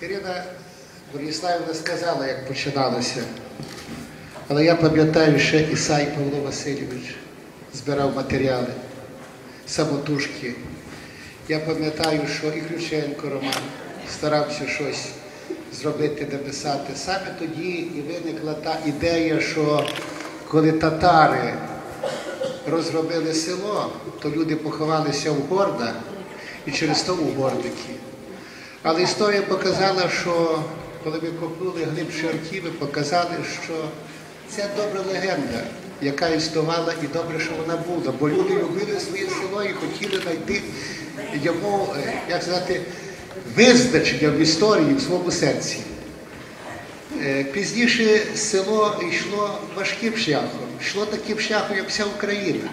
Ірина Бориславівна сказала, як починалося. Але я пам'ятаю, ще Ісай Павло Васильович збирав матеріали, самотужки. Я пам'ятаю, що і Ключенко Роман старався щось зробити, написати. Саме тоді і виникла та ідея, що коли татари розробили село, то люди поховалися в гордах і через то у гордики. Але історія показала, що коли ми копнули глибші архіви, показали, що це добра легенда, яка існувала, і добре, що вона була. Бо люди любили своє село і хотіли знайти йому, е, як сказати, визначення в історії в своєму серці. Е, Пізніше село йшло важким шляхом, йшло таким шляхом, як вся Україна.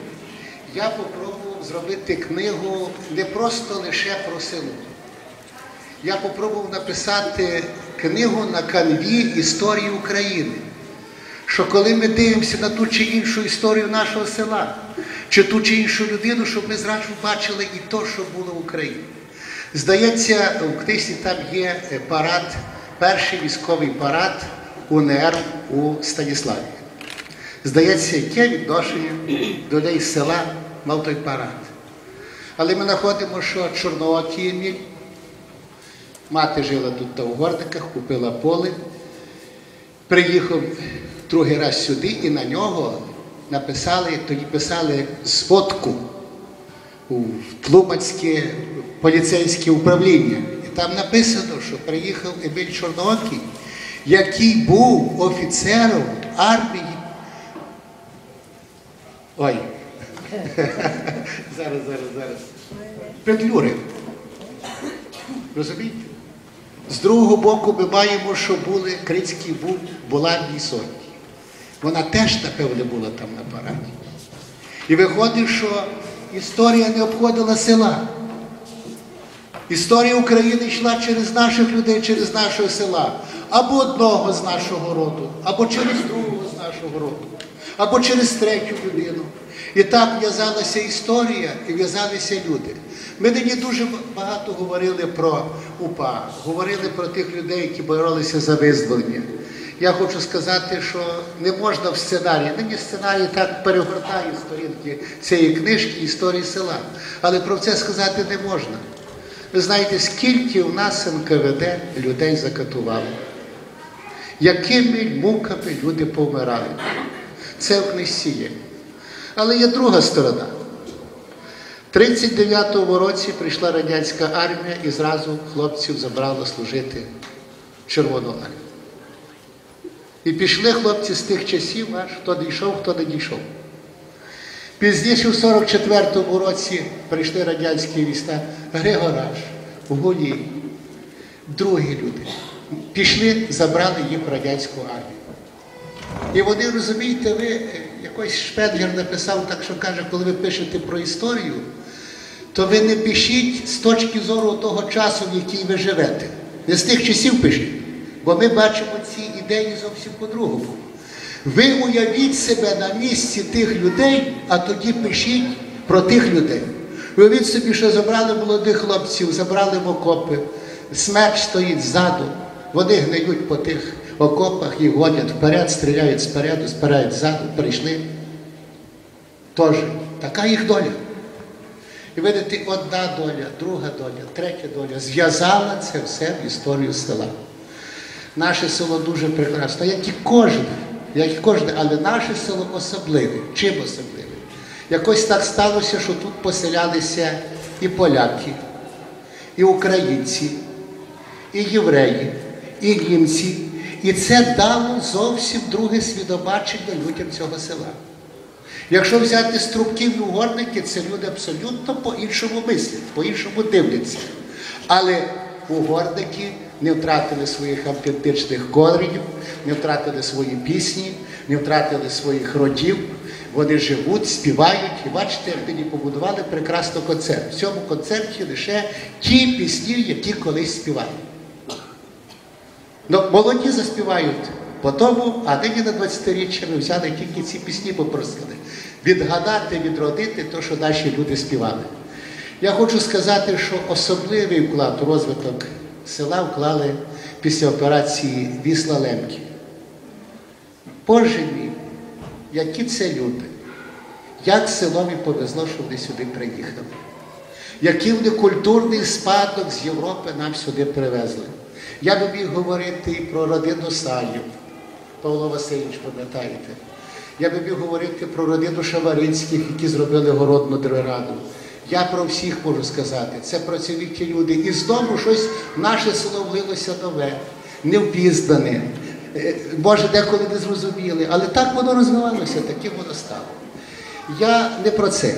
Я попробував зробити книгу не просто лише про село. Я попробував написати книгу на канві історії України. Що коли ми дивимося на ту чи іншу історію нашого села, чи ту чи іншу людину, щоб ми зразу бачили і то, що було в Україні. Здається, в книжці там є е, парад, перший військовий парад УНР у Станіславі. Здається, яке відношення до людей села мав той парад. Але ми знаходимо, що Чорноокий Еміль, мати жила тут та у Горниках, купила поле, приїхав другий раз сюди і на нього написали, тоді писали сфотку у Тлумацьке поліцейське управління. І там написано, що приїхав Еміль Чорноокий, який був офіцером армії. Ой. зараз, зараз, зараз. Петлюри. Розумієте? З другого боку ми маємо, що були Крицький був Буланній сотні. Вона теж, напевне, була там на параді. І виходить, що історія не обходила села. Історія України йшла через наших людей, через нашого села. Або одного з нашого роду, або через другого з нашого роду, або через третю людину. І так в'язалася історія і в'язалися люди. Ми нині дуже багато говорили про УПА, говорили про тих людей, які боролися за визволення. Я хочу сказати, що не можна в сценарії, нині сценарій так перегортає сторінки цієї книжки історії села. Але про це сказати не можна. Ви знаєте, скільки у нас НКВД людей закатували, якими муками люди помирали. Це в книжці є. Але є друга сторона. В 39-му році прийшла радянська армія і зразу хлопців забрала служити Червону армію. І пішли хлопці з тих часів, аж хто дійшов, хто не дійшов. Пізніше, в 44-му році, прийшли радянські війська Григораш, Гулій, другі люди. Пішли, забрали в радянську армію. І вони, розумієте, ви якось Шпедлер написав так, що каже, коли ви пишете про історію, то ви не пишіть з точки зору того часу, в який ви живете. Не з тих часів пишіть. Бо ми бачимо ці ідеї зовсім по-другому. Ви уявіть себе на місці тих людей, а тоді пишіть про тих людей. Уявіть собі, що забрали молодих хлопців, забрали в окопи, смерть стоїть ззаду, вони гниють по тих окопах і гонять вперед, стріляють спереду, спирають ззаду, прийшли. Тож, така їх доля. І видите, одна доля, друга доля, третя доля зв'язала це все в історію села. Наше село дуже прекрасне, як і кожне, як і кожне, але наше село особливе. Чим особливе? Якось так сталося, що тут поселялися і поляки, і українці, і євреї, і німці. І це дало зовсім друге свідобачення людям цього села. Якщо взяти струбків і угорники, це люди абсолютно по-іншому мислять, по-іншому дивляться. Але угорники не втратили своїх автентичних коренів, не втратили свої пісні, не втратили своїх родів. Вони живуть, співають. І бачите, як тоді побудували прекрасний концерт. В цьому концерті лише ті пісні, які колись співали. Ну, молоді заспівають по тому, а нині на 20-річчя ми взяли тільки ці пісні попросили. Відгадати, відродити те, що наші люди співали. Я хочу сказати, що особливий вклад у розвиток села вклали після операції Вісла Лемки. Боже мій, які це люди. Як селом і повезло, що вони сюди приїхали. Який вони культурний спадок з Європи нам сюди привезли. Я би міг говорити і про родину Салів, Павло Васильович, пам'ятаєте? Я би міг говорити про родину Шаваринських, які зробили городну дрераду. Я про всіх можу сказати. Це працьовиті люди. І знову щось наше село влилося нове, невпізнане. Е, Може, деколи не зрозуміли, але так воно розвивалося, таким воно стало. Я не про це.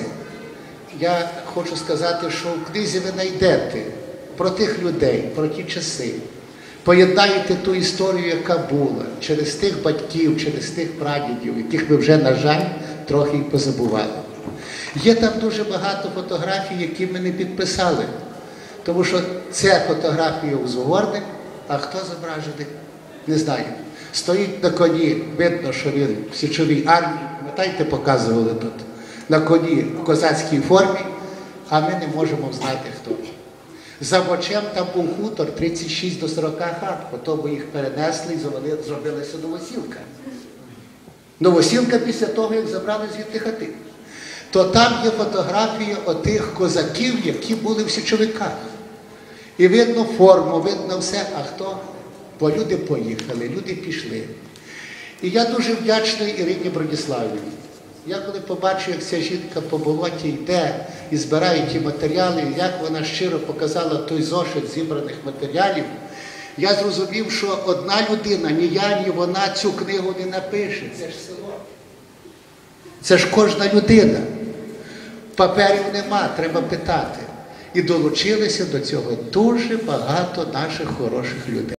Я хочу сказати, що в книзі ви знайдете про тих людей, про ті часи. Поєднаєте ту історію, яка була, через тих батьків, через тих прадідів, яких ми вже, на жаль, трохи і позабували. Є там дуже багато фотографій, які ми не підписали. Тому що це фотографія у Узгорник, а хто зображений, не знаю. Стоїть на коні, видно, що він в січовій армії, пам'ятаєте, показували тут, на коні в козацькій формі, а ми не можемо знати, хто. За Бочем там був хутор 36 до 40 хат, потім їх перенесли і зробилася новосілка. Новосілка після того, як забрали звідти хати. То там є фотографія отих козаків, які були в січовиках. І видно форму, видно все, а хто? Бо люди поїхали, люди пішли. І я дуже вдячний Ірині Брониславівні. Я коли побачив, як ця жінка по болоті йде і збирає ті матеріали, як вона щиро показала той зошит зібраних матеріалів, я зрозумів, що одна людина, ні я, ні вона цю книгу не напише. Це ж село. Це ж кожна людина. Паперів нема, треба питати. І долучилися до цього дуже багато наших хороших людей.